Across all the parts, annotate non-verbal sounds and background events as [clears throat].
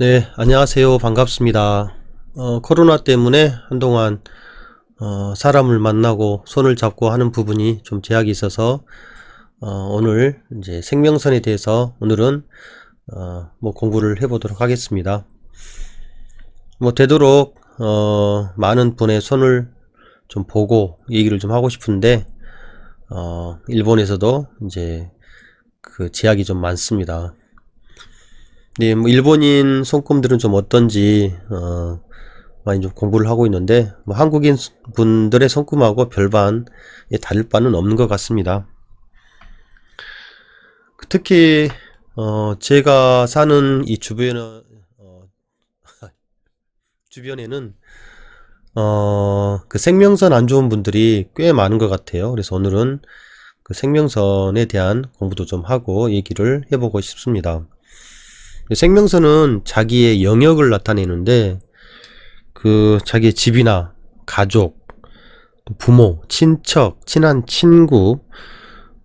네, 안녕하세요. 반갑습니다. 어, 코로나 때문에 한동안 어, 사람을 만나고 손을 잡고 하는 부분이 좀 제약이 있어서 어, 오늘 이제 생명선에 대해서 오늘은 어, 뭐 공부를 해보도록 하겠습니다. 뭐 되도록 어, 많은 분의 손을 좀 보고 얘기를 좀 하고 싶은데 어, 일본에서도 이제 그 제약이 좀 많습니다. 네, 뭐 일본인 손금들은 좀 어떤지 어, 많이 좀 공부를 하고 있는데 뭐 한국인 분들의 손금하고 별반 예, 다를 바는 없는 것 같습니다. 특히 어, 제가 사는 이 주변은 어, [laughs] 주변에는 어, 그 생명선 안 좋은 분들이 꽤 많은 것 같아요. 그래서 오늘은 그 생명선에 대한 공부도 좀 하고 얘기를 해보고 싶습니다. 생명선은 자기의 영역을 나타내는데 그 자기의 집이나 가족, 부모, 친척, 친한 친구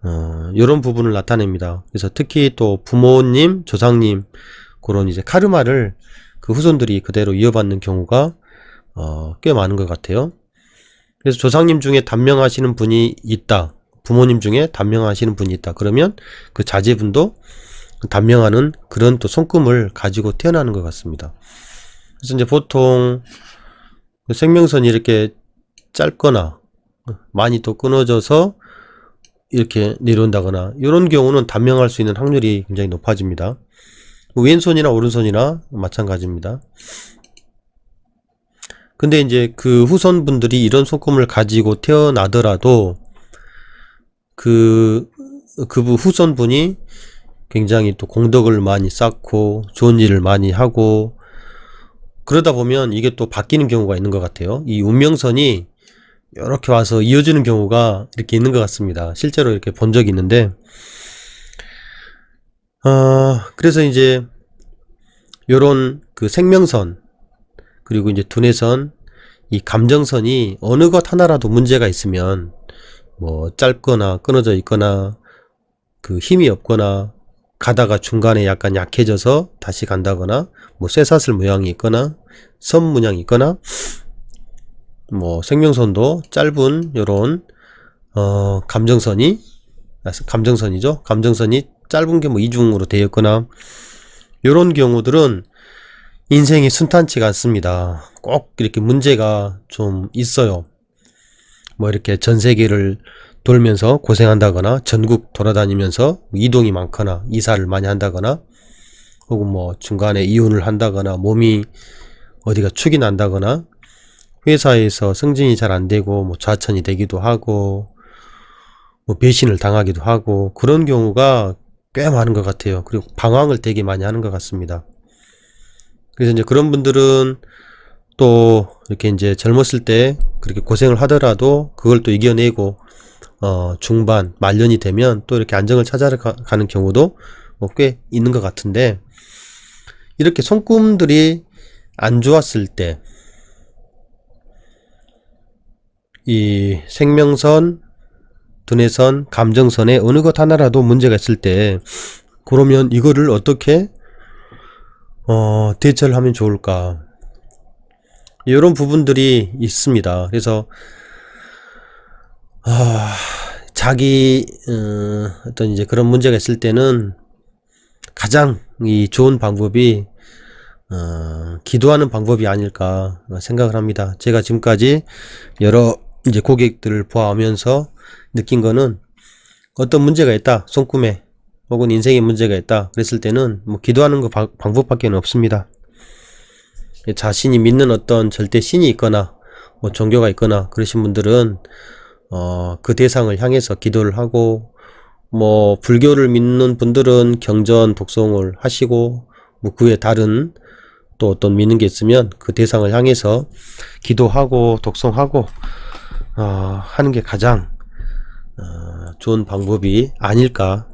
어, 이런 부분을 나타냅니다. 그래서 특히 또 부모님, 조상님 그런 이제 카르마를 그 후손들이 그대로 이어받는 경우가 어, 꽤 많은 것 같아요. 그래서 조상님 중에 단명하시는 분이 있다. 부모님 중에 단명하시는 분이 있다. 그러면 그 자제분도 단명하는 그런 또 손금을 가지고 태어나는 것 같습니다. 그래서 이제 보통 생명선이 이렇게 짧거나 많이 또 끊어져서 이렇게 내려온다거나 이런 경우는 단명할 수 있는 확률이 굉장히 높아집니다. 왼손이나 오른손이나 마찬가지입니다. 근데 이제 그 후손분들이 이런 손금을 가지고 태어나더라도 그, 그 후손분이 굉장히 또 공덕을 많이 쌓고 좋은 일을 많이 하고 그러다 보면 이게 또 바뀌는 경우가 있는 것 같아요. 이 운명선이 이렇게 와서 이어지는 경우가 이렇게 있는 것 같습니다. 실제로 이렇게 본 적이 있는데, 어, 그래서 이제 요런 그 생명선, 그리고 이제 두뇌선, 이 감정선이 어느 것 하나라도 문제가 있으면 뭐 짧거나 끊어져 있거나 그 힘이 없거나 가다가 중간에 약간 약해져서 다시 간다거나 뭐 쇠사슬 모양이 있거나 선 문양이 있거나 뭐 생명선도 짧은 요런 어 감정선이 아, 감정선이죠. 감정선이 짧은 게 뭐 이중으로 되어 있거나 요런 경우들은 인생이 순탄치가 않습니다. 꼭 이렇게 문제가 좀 있어요. 뭐 이렇게 전 세계를 돌면서 고생한다거나 전국 돌아다니면서 이동이 많거나 이사를 많이 한다거나 혹은 뭐 중간에 이혼을 한다거나 몸이 어디가 축이 난다거나 회사에서 승진이 잘 안 되고 뭐 좌천이 되기도 하고 뭐 배신을 당하기도 하고 그런 경우가 꽤 많은 것 같아요. 그리고 방황을 되게 많이 하는 것 같습니다. 그래서 이제 그런 분들은 또 이렇게 이제 젊었을 때 그렇게 고생을 하더라도 그걸 또 이겨내고 어, 중반, 말년이 되면 또 이렇게 안정을 찾아가는 경우도 뭐 꽤 있는 것 같은데, 이렇게 손금들이 안 좋았을 때, 이 생명선, 두뇌선, 감정선에 어느 것 하나라도 문제가 있을 때, 그러면 이거를 어떻게, 어, 대처를 하면 좋을까. 이런 부분들이 있습니다. 그래서, 아, 자기 어, 떤 이제 그런 문제가 있을 때는 가장 이 좋은 방법이 어, 기도하는 방법이 아닐까 생각을 합니다. 제가 지금까지 여러 이제 고객들을 보아오면서 느낀 거는 어떤 문제가 있다 손꿈에 혹은 인생에 문제가 있다 그랬을 때는 뭐 기도하는 거 방, 방법밖에 없습니다. 자신이 믿는 어떤 절대 신이 있거나 뭐 종교가 있거나 그러신 분들은 어, 그 대상을 향해서 기도를 하고, 뭐, 불교를 믿는 분들은 경전 독송을 하시고, 뭐, 그 외 다른 또 어떤 믿는 게 있으면 그 대상을 향해서 기도하고, 독송하고, 어, 하는 게 가장, 어, 좋은 방법이 아닐까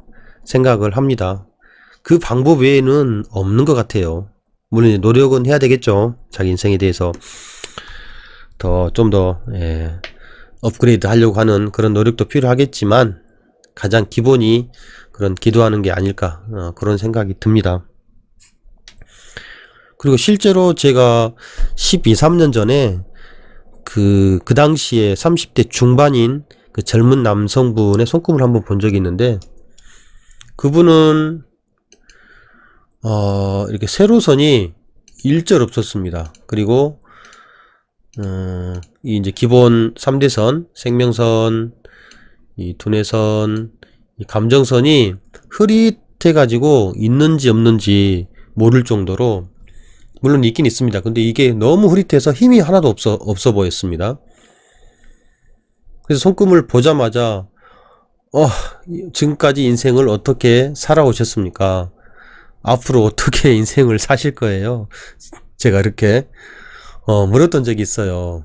생각을 합니다. 그 방법 외에는 없는 것 같아요. 물론 노력은 해야 되겠죠. 자기 인생에 대해서 더, 좀 더, 예. 업그레이드 하려고 하는 그런 노력도 필요하겠지만 가장 기본이 그런 기도하는 게 아닐까 어, 그런 생각이 듭니다. 그리고 실제로 제가 12, 3년 전에 그, 그 당시에 30대 중반인 그 젊은 남성분의 손금을 한번 본 적이 있는데, 그분은, 어, 이렇게 세로선이 일절 없었습니다. 그리고, 어, 이 이제 기본 3대선, 생명선, 이 두뇌선, 이 감정선이 흐릿해가지고 있는지 없는지 모를 정도로 물론 있긴 있습니다. 근데 이게 너무 흐릿해서 힘이 하나도 없어, 없어 보였습니다. 그래서 손금을 보자마자, 어, 지금까지 인생을 어떻게 살아오셨습니까? 앞으로 어떻게 [laughs] 인생을 사실 거예요? 제가 이렇게, 어, 물었던 적이 있어요.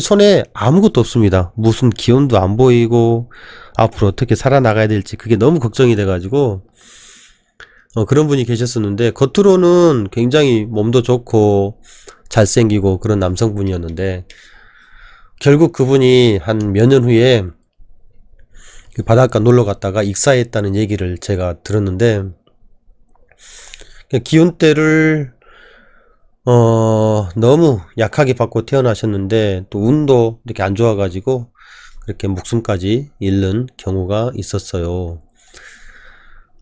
손에 아무것도 없습니다. 무슨 기운도 안 보이고, 앞으로 어떻게 살아나가야 될지 그게 너무 걱정이 돼가지고, 어, 그런 분이 계셨었는데, 겉으로는 굉장히 몸도 좋고, 잘생기고 그런 남성분이었는데, 결국 그분이 한 몇 년 후에 그 바닷가 놀러 갔다가 익사했다는 얘기를 제가 들었는데, 그 기운대를, 어, 너무 약하게 받고 태어나셨는데, 또 운도 이렇게 안 좋아가지고, 그렇게 목숨까지 잃는 경우가 있었어요.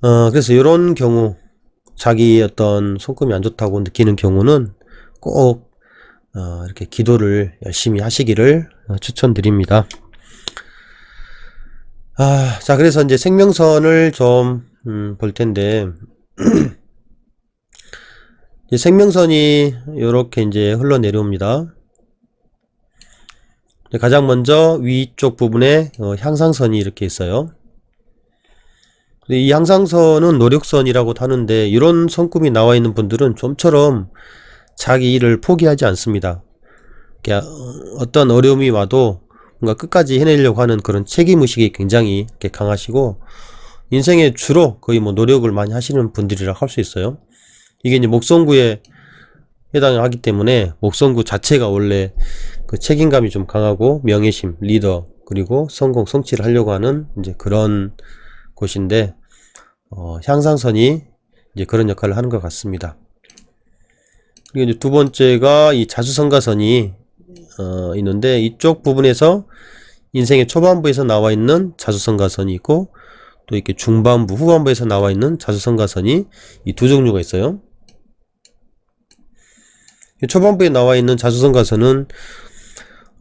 어, 그래서 이런 경우, 자기 어떤 손금이 안 좋다고 느끼는 경우는 꼭, 어, 이렇게 기도를 열심히 하시기를 어, 추천드립니다. 아, 자, 그래서 이제 생명선을 좀, 음, 볼 텐데, [clears throat] 생명선이 이렇게 이제 흘러내려옵니다. 이제 가장 먼저 위쪽 부분에 어, 향상선이 이렇게 있어요. 이 향상선은 노력선이라고 하는데 이런 손금이 나와 있는 분들은 좀처럼 자기 일을 포기하지 않습니다. 어, 어떤 어려움이 와도 뭔가 끝까지 해내려고 하는 그런 책임의식이 굉장히 강하시고 인생에 주로 거의 뭐 노력을 많이 하시는 분들이라 할 수 있어요. 이게 이제 목성구에 해당하기 때문에 목성구 자체가 원래 그 책임감이 좀 강하고 명예심, 리더, 그리고 성공, 성취를 하려고 하는 이제 그런 곳인데, 어, 향상선이 이제 그런 역할을 하는 것 같습니다. 그리고 이제 두 번째가 이 자수성가선이, 어, 있는데, 이쪽 부분에서 인생의 초반부에서 나와 있는 자수성가선이 있고, 또 이렇게 중반부, 후반부에서 나와 있는 자수성가선이 이 두 종류가 있어요. 초반부에 나와 있는 자수성 가서는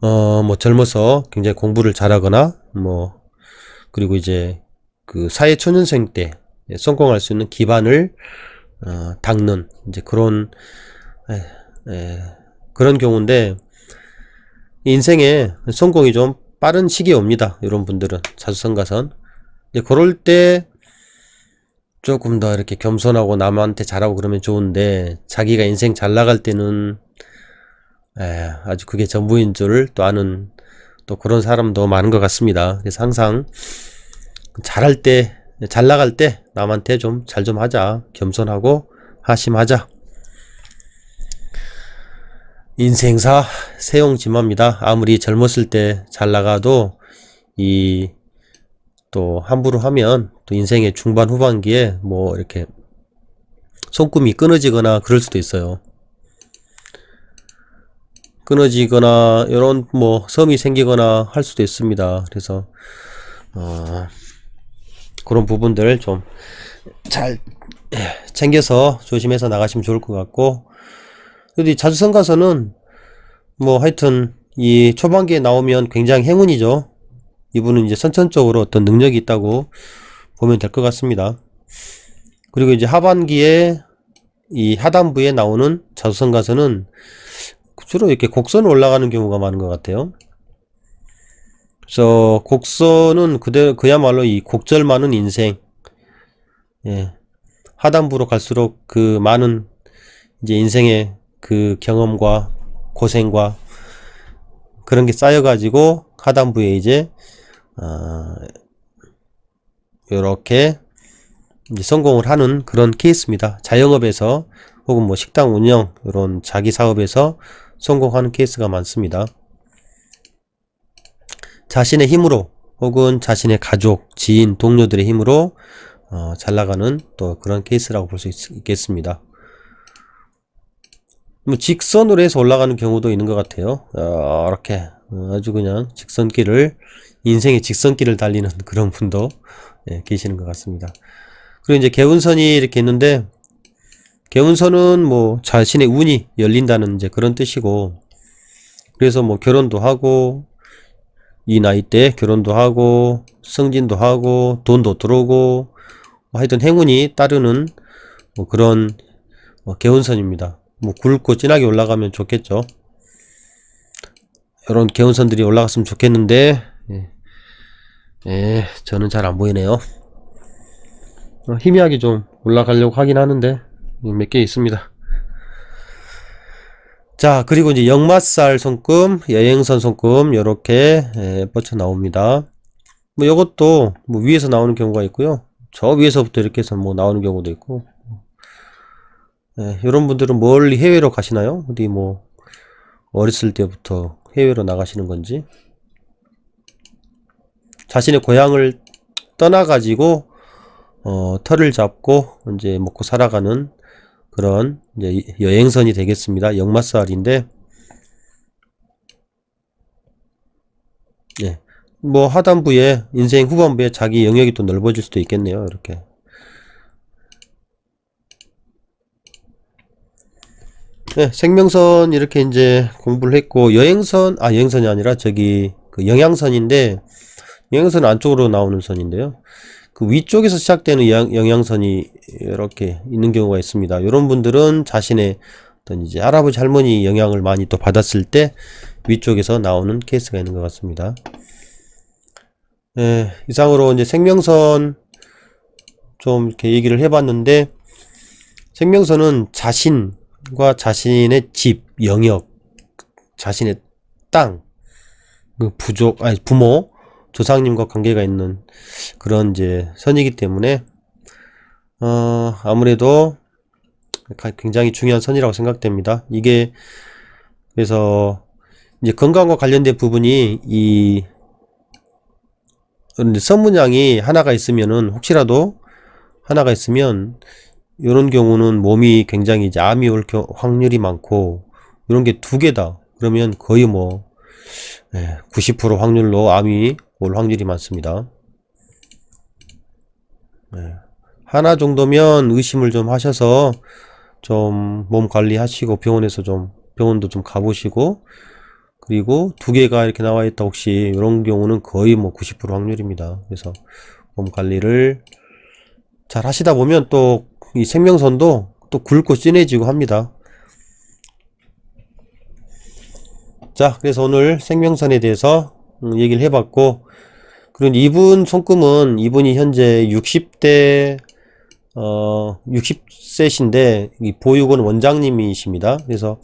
어 뭐 젊어서 굉장히 공부를 잘하거나 뭐 그리고 이제 그 사회 초년생 때 성공할 수 있는 기반을 어, 닦는 이제 그런 에, 에, 그런 경우인데 인생에 성공이 좀 빠른 시기에 옵니다. 이런 분들은 자수성가선 이제 그럴 때 조금 더 이렇게 겸손하고 남한테 잘하고 그러면 좋은데 자기가 인생 잘 나갈 때는 에, 아주 그게 전부인 줄또 아는 또 그런 사람도 많은 것 같습니다. 그래서 항상 잘할 때, 잘 나갈 때 남한테 좀 잘좀 하자. 겸손하고 하심하자. 인생사 세용지마입니다. 아무리 젊었을 때 잘 나가도 이 또 함부로 하면 또 인생의 중반 후반기에 뭐 이렇게 손금이 끊어지거나 그럴 수도 있어요. 끊어지거나 이런 뭐 섬이 생기거나 할 수도 있습니다. 그래서 어, 그런 부분들 좀 잘 챙겨서 조심해서 나가시면 좋을 것 같고 근데 자주성 가서는 뭐 하여튼 이 초반기에 나오면 굉장히 행운이죠. 이분은 이제 선천적으로 어떤 능력이 있다고 보면 될 것 같습니다. 그리고 이제 하반기에 이 하단부에 나오는 자수성 가서는 주로 이렇게 곡선을 올라가는 경우가 많은 것 같아요. 그래서 곡선은 그대 그야말로 이 곡절 많은 인생, 예, 하단부로 갈수록 그 많은 이제 인생의 그 경험과 고생과 그런 게 쌓여가지고 하단부에 이제 어, 이렇게 이제 성공을 하는 그런 케이스입니다. 자영업에서 혹은 뭐 식당 운영 이런 자기 사업에서 성공하는 케이스가 많습니다. 자신의 힘으로 혹은 자신의 가족, 지인, 동료들의 힘으로 어, 잘 나가는 또 그런 케이스라고 볼 수 있겠습니다. 뭐 직선으로 해서 올라가는 경우도 있는 것 같아요. 어, 이렇게 어, 아주 그냥 직선길을 인생의 직선길을 달리는 [laughs] 그런 분도 예, 계시는 것 같습니다. 그리고 이제 개운선이 이렇게 있는데 개운선은 뭐 자신의 운이 열린다는 이제 그런 뜻이고 그래서 뭐 결혼도 하고 이 나이 때 결혼도 하고 승진도 하고 돈도 들어오고 뭐 하여튼 행운이 따르는 뭐 그런 어, 개운선입니다. 뭐 굵고 진하게 올라가면 좋겠죠. 이런 개운선들이 올라갔으면 좋겠는데 예, 예 저는 잘 안 보이네요. 어, 희미하게 좀 올라가려고 하긴 하는데 몇 개 있습니다. 자 그리고 이제 역마살 손금, 여행선 손금 이렇게 예, 뻗쳐 나옵니다. 뭐 이것도 뭐 위에서 나오는 경우가 있고요. 저 위에서부터 이렇게 해서 뭐 나오는 경우도 있고 예, 이런 분들은 멀리 해외로 가시나요? 어디 뭐 어렸을 때부터 해외로 나가시는 건지 자신의 고향을 떠나가지고 어, 털을 잡고 이제 먹고 살아가는 그런 이제 여행선이 되겠습니다. 역마살인데 예. 뭐 하단부에 인생 후반부에 자기 영역이 또 넓어질 수도 있겠네요. 이렇게 네, 생명선 이렇게 이제 공부를 했고 여행선 아 여행선이 아니라 저기 그 영양선인데 영양선 안쪽으로 나오는 선인데요. 그 위쪽에서 시작되는 영, 영양 선이 이렇게 있는 경우가 있습니다. 이런 분들은 자신의 어떤 이제 할아버지 할머니 영향을 많이 또 받았을 때 위쪽에서 나오는 케이스가 있는 것 같습니다. 네, 이상으로 이제 생명선 좀 이렇게 얘기를 해봤는데 생명선은 자신 과 자신의 집, 영역, 자신의 땅, 그 부족, 아니 부모, 조상님과 관계가 있는 그런 이제 선이기 때문에 어, 아무래도 굉장히 중요한 선이라고 생각됩니다. 이게 그래서 이제 건강과 관련된 부분이 이 선문양이 하나가 있으면은 혹시라도 하나가 있으면 이런 경우는 몸이 굉장히 암이 올 겨- 확률이 많고 이런 게 두 개다 그러면 거의 뭐 90% 확률로 암이 올 확률이 많습니다. 네. 하나 정도면 의심을 좀 하셔서 좀 몸 관리하시고 병원에서 좀 병원도 좀 가보시고 그리고 두 개가 이렇게 나와 있다 혹시 이런 경우는 거의 뭐 90% 확률입니다. 그래서 몸 관리를 잘 하시다 보면 또 이 생명선도 또 굵고 진해지고 합니다. 자, 그래서 오늘 생명선에 대해서 음, 얘기를 해봤고, 그리고 이분 손금은 이분이 현재 60대, 어, 60세신데, 이 보육원 원장님이십니다. 그래서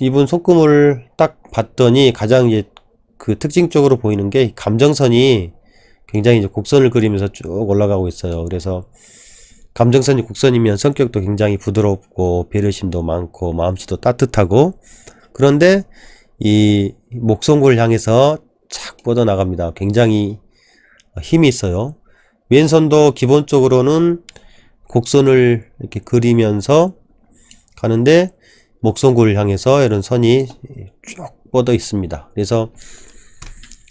이분 손금을 딱 봤더니 가장 이제 그 특징적으로 보이는 게 감정선이 굉장히 이제 곡선을 그리면서 쭉 올라가고 있어요. 그래서 감정선이 곡선이면 성격도 굉장히 부드럽고 배려심도 많고 마음씨도 따뜻하고 그런데 이 목송골을 향해서 착 뻗어 나갑니다. 굉장히 힘이 있어요. 왼손도 기본적으로는 곡선을 이렇게 그리면서 가는데 목송골을 향해서 이런 선이 쭉 뻗어 있습니다. 그래서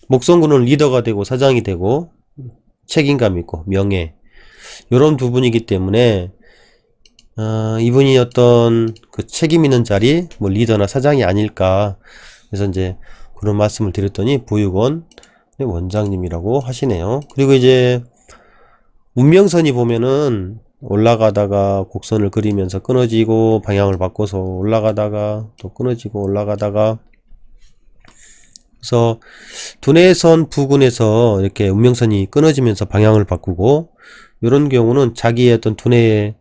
목송골은 리더가 되고 사장이 되고 책임감 있고 명예 이런 두 분이기 때문에 어, 이분이 어떤 그 책임 있는 자리 뭐 리더나 사장이 아닐까 그래서 이제 그런 말씀을 드렸더니 보육원 원장님이라고 하시네요. 그리고 이제 운명선이 보면은 올라가다가 곡선을 그리면서 끊어지고 방향을 바꿔서 올라가다가 또 끊어지고 올라가다가 그래서 두뇌선 부근에서 이렇게 운명선이 끊어지면서 방향을 바꾸고 이런 경우는 자기의 어떤 두뇌의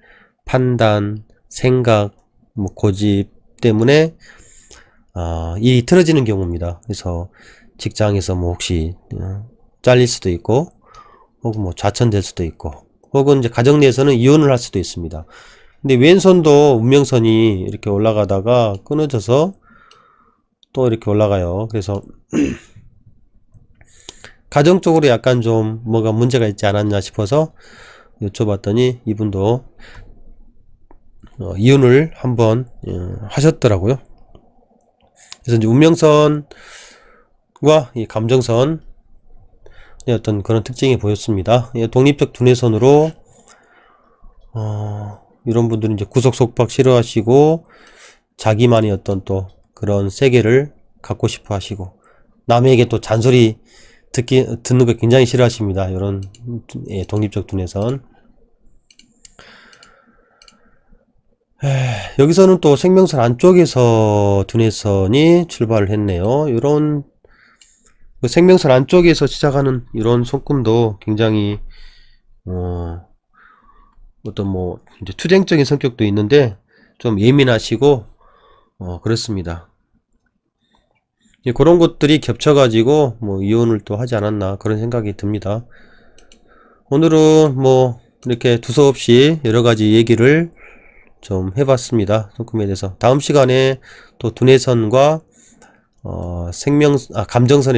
판단, 생각, 뭐 고집 때문에 아, 일이 틀어지는 경우입니다. 그래서 직장에서 뭐 혹시 어, 잘릴 수도 있고 혹은 뭐 좌천될 수도 있고 혹은 이제 가정 내에서는 이혼을 할 수도 있습니다. 근데 왼손도 운명선이 이렇게 올라가다가 끊어져서 또 이렇게 올라가요. 그래서 [clears throat] 가정적으로 약간 좀 뭐가 문제가 있지 않았냐 싶어서 여쭤봤더니 이분도 어, 이혼을 한번 어, 하셨더라고요. 그래서 이제 운명선과 이 감정선 의 어떤 그런 특징이 보였습니다. 예, 독립적 두뇌선으로 어, 이런 분들은 이제 구속 속박 싫어하시고 자기만의 어떤 또 그런 세계를 갖고 싶어 하시고 남에게 또 잔소리 듣기 듣는 거 굉장히 싫어하십니다. 이런 예, 독립적 두뇌선. 에, 여기서는 또 생명선 안쪽에서 두뇌선이 출발을 했네요. 이런 그 생명선 안쪽에서 시작하는 이런 손금도 굉장히 어, 어떤 뭐 이제 투쟁적인 성격도 있는데 좀 예민하시고 어, 그렇습니다. 예, 그런 것들이 겹쳐가지고 뭐 이혼을 또 하지 않았나 그런 생각이 듭니다. 오늘은 뭐 이렇게 두서없이 여러 가지 얘기를 좀 해봤습니다. 손금에 대해서 다음 시간에 또 두뇌선과 어, 생명 아 감정선에